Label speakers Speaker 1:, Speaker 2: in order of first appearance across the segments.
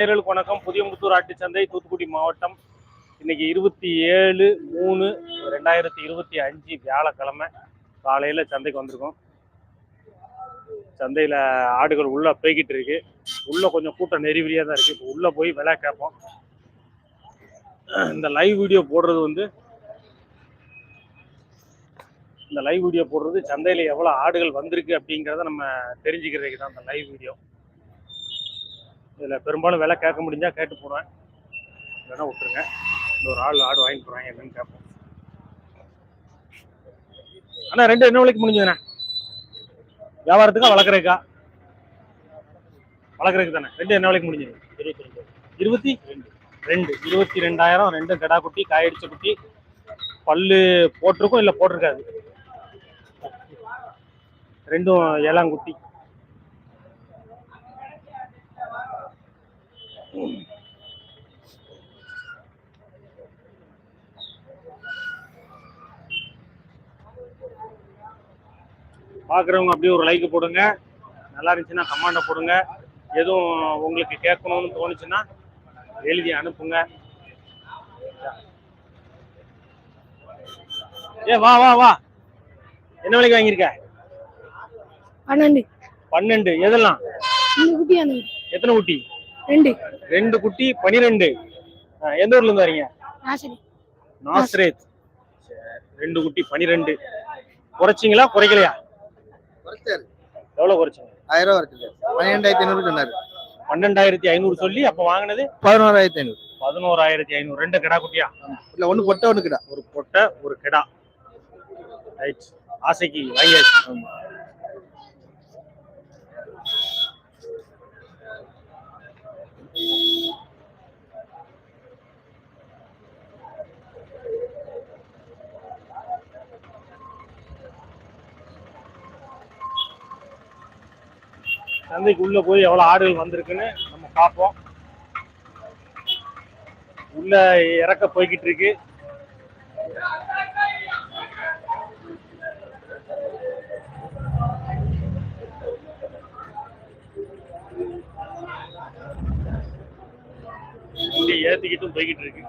Speaker 1: நேயர்களுக்கு வணக்கம். புதியமுத்தூர் ஆட்டுச்சந்தை தூத்துக்குடி மாவட்டம். இன்னைக்கு இருபத்தி ஏழு மூணு ரெண்டாயிரத்தி இருபத்தி அஞ்சு வியாழக்கிழமை. காலையில் சந்தைக்கு வந்திருக்கோம். சந்தையில் ஆடுகள் உள்ளே போய்கிட்டு இருக்கு. உள்ளே கொஞ்சம் கூட்டம் நெறிவிரியாக தான் இருக்குது இப்போ உள்ளே போய் விலை கேட்போம். இந்த லைவ் வீடியோ போடுறது வந்து இந்த லைவ் வீடியோ போடுறது சந்தையில் எவ்வளோ ஆடுகள் வந்திருக்கு அப்படிங்கிறத நம்ம தெரிஞ்சுக்கிறதுக்கு தான் இந்த லைவ் வீடியோ இதில் பெரும்பாலும் விலை கேட்க முடிஞ்சால் கேட்டு போடுவேன் இல்லைன்னா விட்டுருங்க. இந்த ஒரு ஆள் ஆடு வாங்கிட்டு போகிறாங்க என்னன்னு கேட்போம். அண்ணா ரெண்டு என்ன விலைக்கு முடிஞ்சதுண்ணே? வியாபாரத்துக்கா வளர்க்குறதுக்கா? வளர்க்குறதுக்கு தானே. ரெண்டு என்ன விலைக்கு முடிஞ்சது? இருபத்தி ரெண்டு. ரெண்டு. இருபத்தி ரெண்டாயிரம் ரெண்டும் கடா குட்டி காயடிச்ச குட்டி. பல்லு போட்டிருக்கும் இல்லை போட்டிருக்காது? ரெண்டும் ஏழாங்குட்டி. பார்க்குறவங்க அப்படியே ஒரு லைக் போடுங்க. நல்லா இருந்துச்சுன்னா கமாண்டை போடுங்க. எதுவும் உங்களுக்கு கேட்கணும்னு தோணுச்சுன்னா எழுதி அனுப்புங்க. ஏ வா வா வா. என்ன விலைக்கு வாங்கியிருக்க?
Speaker 2: பன்னெண்டு.
Speaker 1: பன்னெண்டு. எதெல்லாம்?
Speaker 2: குட்டி
Speaker 1: எத்தனை குட்டி?
Speaker 2: ரெண்டு.
Speaker 1: ரெண்டு குட்டி பனிரெண்டு. எந்த ஊர்ல இருந்து வரீங்க?
Speaker 2: நாசரி.
Speaker 1: நாஸ்ரேத் சரி, ரெண்டு குட்டி பனிரெண்டு. குறைச்சிங்களா? குறைக்கலையா?
Speaker 3: குறைச்சாரு.
Speaker 1: எவ்வளவு குறைச்சிங்க?
Speaker 3: ஆயிரம் ரூபா இருக்குது பன்னிரெண்டாயிரத்தி ஐநூறு சொன்னாரு.
Speaker 1: பன்னெண்டாயிரத்தி ஐநூறு சொல்லி அப்ப வாங்கினது?
Speaker 3: பதினோராயிரத்தி ஐநூறு.
Speaker 1: பதினோராயிரத்தி ஐநூறு. ரெண்டு கிடா குட்டியா?
Speaker 3: இல்ல ஒண்ணு பொட்டை ஒண்ணு கிடா.
Speaker 1: ஒரு பொட்டை ஒரு கிடா. ரைட் ஆசைக்கு வாங்கியாச்சு. சந்தைக்கு உள்ளே போய் எவ்வளோ ஆடுகள் வந்திருக்குன்னு நம்ம பார்ப்போம். உள்ள இறக்க போய்கிட்டு இருக்கு. ஏத்திக்கிட்டும் போய்கிட்டு இருக்கு.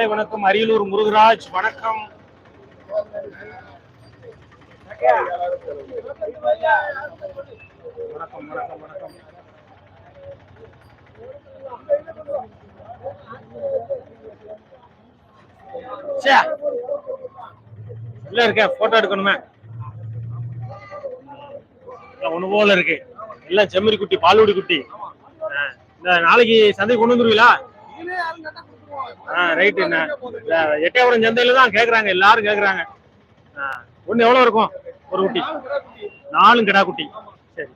Speaker 1: காலை வணக்கம் அரியலூர் முருகராஜ் வணக்கம். வணக்கம் வணக்கம் வணக்கம். இல்ல இருக்க போட்டோ எடுக்கணுமே. ஒண்ணு போல இருக்கு. எல்லாம் செம்மறி குட்டி பாலுடி குட்டி. இந்த நாளைக்கு சந்தைக்கு கொண்டு வந்துருவீங்களா? ஆ ரைட் என்ன? எட்டயபுரம் சந்தையில தான் கேக்குறாங்க எல்லாரும் கேக்குறாங்க. ஆ, ஒண்ணு எவ்வளவு இருக்கும்? ஒரு குட்டி. நாலும் கிடா குட்டி. சரி.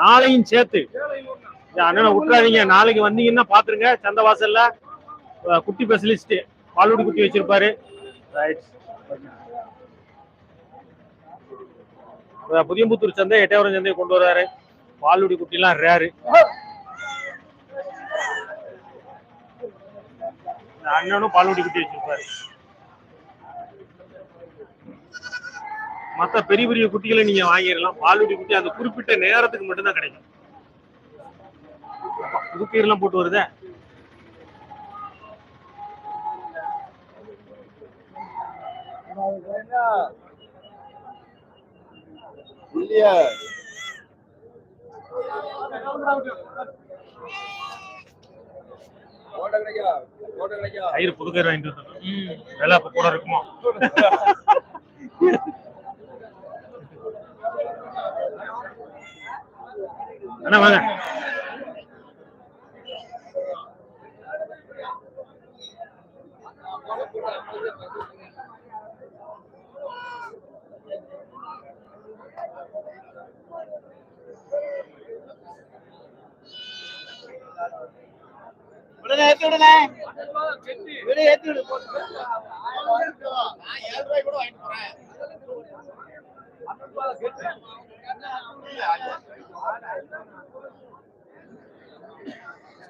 Speaker 1: நாளையும் சேர்த்து. அண்ணனை விட்டுறாதீங்க நாளைக்கு வந்தீங்கன்னா பாத்துருங்க சந்தை வாசல்ல குட்டி ஸ்பெஷலிஸ்ட் பாலுடி குட்டி வச்சிருப்பாரு. ரைட் புதியம்புத்தூர் சந்தை எட்டயபுரம் சந்தையை கொண்டு வர்றாரு பாலுடி குட்டிலாம் ரேரு அண்ணனும் பாலுடி குட்டி வச்சிருப்பாரு. மத்த பெரிய பெரிய குட்டிகளை நீங்க வாங்கிடலாம். பாலுடி குட்டி அந்த குறிப்பிட்ட நேரத்துக்கு மட்டும்தான் கிடைக்கும். அப்பா, புதுப்பீர்லாம் போட்டு வருதே?
Speaker 3: இல்லையா?
Speaker 1: கயிறு புது கயிறு வாங்கிட்டு வந்தோம். வேலை அப்ப கூட இருக்குமா? அண்ணா வாங்க.
Speaker 3: விடுங்க ஏத்தி விடுங்க. விடு ஏத்தி விடு.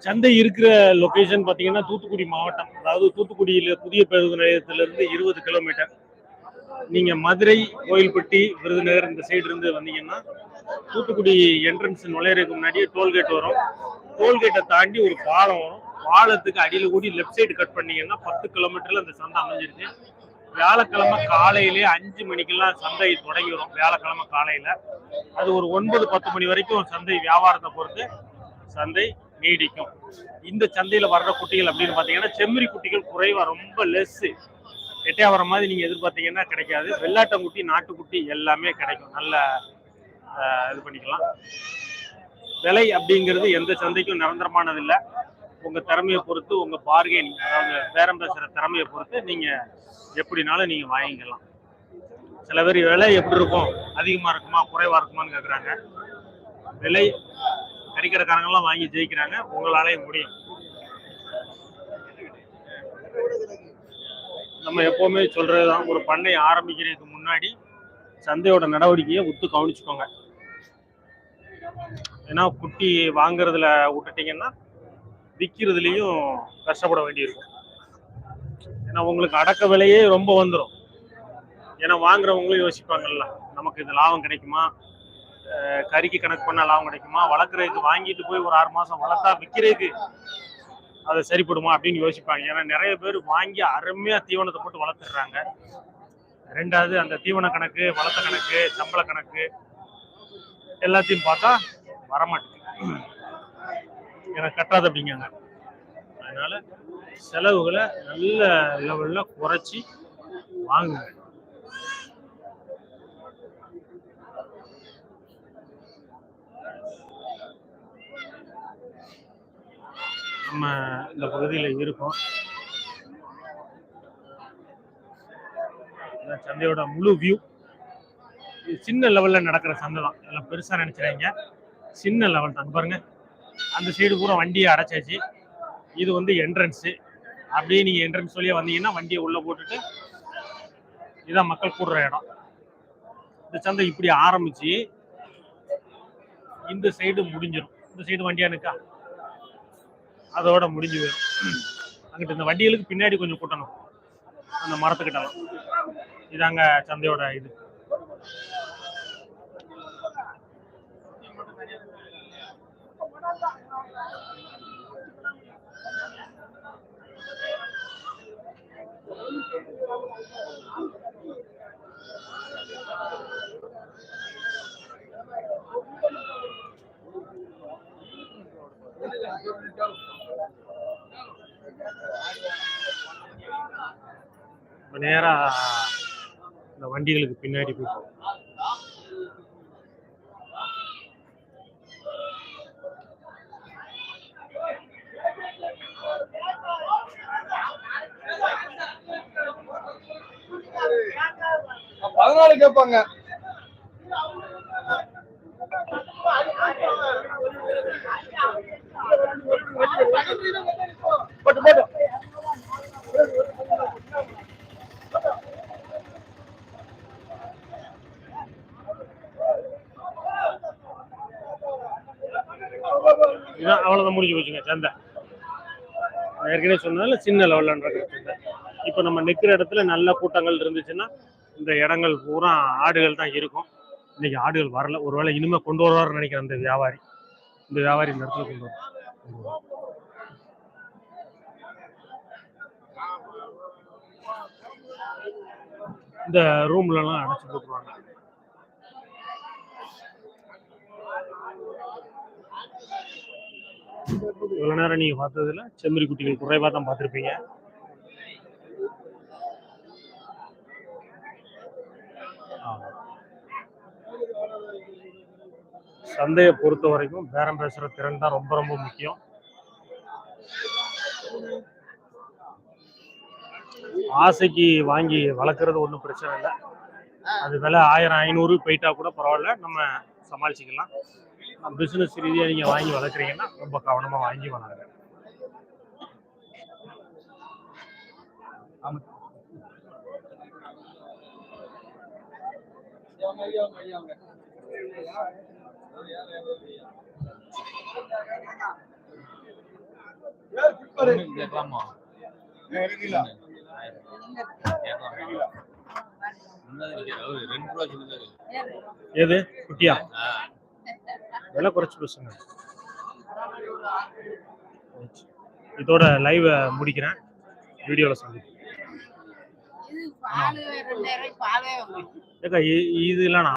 Speaker 1: சந்தை இருக்கிற லொகேஷன் பார்த்தீங்கன்னா தூத்துக்குடி மாவட்டம். அதாவது தூத்துக்குடியில புதிய பேருந்து நிலையத்திலிருந்து இருபது கிலோமீட்டர் நீங்க மதுரை கோயில்பட்டி விருதுநகர் இந்த சைடு இருந்து வந்தீங்கன்னா தூத்துக்குடி என்ட்ரன்ஸ் நுழையிறதுக்கு முன்னாடியே டோல்கேட் வரும். டோல்கேட்டை தாண்டி ஒரு பாலம் வரும். பாலத்துக்கு அடியில் கூடி லெஃப்ட் சைடு கட் பண்ணீங்கன்னா பத்து கிலோமீட்டர்ல அந்த சந்தை அமைஞ்சிருச்சு வியாழக்கிழமை காலையிலே அஞ்சு மணிக்கெல்லாம் சந்தை தொடங்கிடும் வியாழக்கிழமை காலையில. அது ஒரு ஒன்பது பத்து மணி வரைக்கும் சந்தை வியாபாரத்தை பொறுத்து சந்தை நீடிக்கும். இந்த சந்தையில வர்ற குட்டிகள் அப்படின்னு பாத்தீங்கன்னா செம்மறி குட்டிகள் குறைவா ரொம்ப லெஸ்ஸு எட்டையா வர மாதிரி நீங்க எதிர்பார்த்தீங்கன்னா கிடைக்காது. வெள்ளாட்டங்குட்டி நாட்டுக்குட்டி எல்லாமே கிடைக்கும். நல்ல இது பண்ணிக்கலாம். விலை அப்படிங்கிறது எந்த சந்தைக்கும் நிரந்தரமானது இல்லை உங்க திறமையை பொறுத்து உங்க பார்கெயின் அதாவது பேரம் பேசுகிற திறமையை பொறுத்து நீங்க எப்படினாலும் நீங்க வாங்கிக்கலாம். சில பேர் விலை எப்படி இருக்கும் அதிகமா இருக்குமா குறைவா இருக்குமான்னு கேட்குறாங்க விலை கறிக்கடைக்காரங்கெல்லாம் வாங்கி ஜெயிக்கிறாங்க உங்களாலேயும் முடியும். நம்ம எப்பவுமே சொல்றதுதான் ஒரு பண்ணை ஆரம்பிக்கிறதுக்கு முன்னாடி சந்தையோட நடவடிக்கையை ஒத்து கவனிச்சுக்கோங்க. ஏன்னா குட்டி வாங்குறதுல விட்டுட்டீங்கன்னா விற்கிறதுலேயும் கஷ்டப்பட வேண்டியிருக்கும். ஏன்னா உங்களுக்கு அடக்க விலையே ரொம்ப வந்துடும் ஏன்னா வாங்குறவங்களும் யோசிப்பாங்கல்ல நமக்கு இது லாபம் கிடைக்குமா? கறிக்கு கணக்கு பண்ண லாபம் கிடைக்குமா? வளர்க்குறதுக்கு வாங்கிட்டு போய் ஒரு ஆறு மாதம் வளர்த்தா விற்கிறதுக்கு அது சரிப்படுமா அப்படின்னு யோசிப்பாங்க. ஏன்னா நிறைய பேர் வாங்கி அருமையாக தீவனத்தை போட்டு வளர்த்துடுறாங்க ரெண்டாவது அந்த தீவன கணக்கு வளர்த்த கணக்கு சம்பள கணக்கு எல்லாத்தையும் பார்த்தா வரமாட்டேங்குது. எனக்கு கட்டாது அப்படிங்காங்க அதனால செலவுகளை நல்ல லெவல்ல குறைச்சி வாங்குங்க. நம்ம இந்த பகுதியில் இருக்கோம். சந்தையோட முழு வியூ சின்ன லெவல்ல நடக்கிற சந்தை தான். எல்லாம் பெருசா நினச்சிடாங்க சின்ன லெவல் தான். பாருங்க. அந்த சைடு பூரா வண்டியை அடைச்சாச்சு. இது வந்து என்ட்ரன்ஸு அப்படியே நீங்க என்ட்ரன்ஸ் வழியாக வந்தீங்கன்னா வண்டியை உள்ள போட்டுட்டு இதான் மக்கள் கூடுற இடம். இந்த சந்தை இப்படி ஆரம்பிச்சு இந்த சைடு முடிஞ்சிடும் இந்த சைடு வண்டியா நிற்கா அதோட முடிஞ்சு போயிடும் அங்கிட்டு இந்த வண்டிகளுக்கு பின்னாடி கொஞ்சம் கூட்டணும். அந்த மரத்துக்கிட்டலாம் இதாங்க சந்தையோட இது. நேரா இந்த வண்டிகளுக்கு பின்னாடி போய்
Speaker 3: பதினாலு கேட்பாங்க போட்டு போட்டு
Speaker 1: இதான் அவ்வளவுதான் முடிஞ்சு போச்சுங்க சந்தை நான் ஏற்கனவே சொன்னதால சின்ன லெவல்ல நடக்கிற இப்போ நம்ம நிற்கிற இடத்துல நல்ல கூட்டங்கள் இருந்துச்சுன்னா இந்த இடங்கள் பூரா ஆடுகள் தான் இருக்கும். இன்னைக்கு ஆடுகள் வரல. ஒருவேளை இனிமேல் கொண்டு வருவார்னு நினைக்கிறேன் அந்த வியாபாரி. இந்த வியாபாரி இந்த இடத்துல கொண்டு வரும் வருவார். இந்த ரூம்லலாம் அடைச்சி போட்டுருவாங்க. இவ்வளவு நேரம் நீங்க பார்த்ததுல செம்மறி குட்டிகள் குறைவா தான் பார்த்திருப்பீங்க. ஆமா. சந்தையை பொறுத்த வரைக்கும் பேரம் பேசுற திறன் தான் ரொம்ப ரொம்ப முக்கியம். ஆசைக்கு வாங்கி வளர்க்குறது ஒன்றும் பிரச்சனை இல்லை. அது விலை ஆயிரம் ஐநூறு போயிட்டா கூட பரவாயில்ல. நம்ம சமாளிச்சுக்கலாம். பிசினஸ் ரீதியாக நீங்கள் வாங்கி வளர்க்குறீங்கன்னா ரொம்ப கவனமாக வாங்கி வளருங்க.
Speaker 4: கேட்கலாமா
Speaker 1: எது குட்டியா? விலை குறைச்சு பேசுங்க. இதோட லைவ் முடிக்கிறேன். வீடியோல சந்திப்போம்.
Speaker 5: இது
Speaker 1: இதெல்லாம்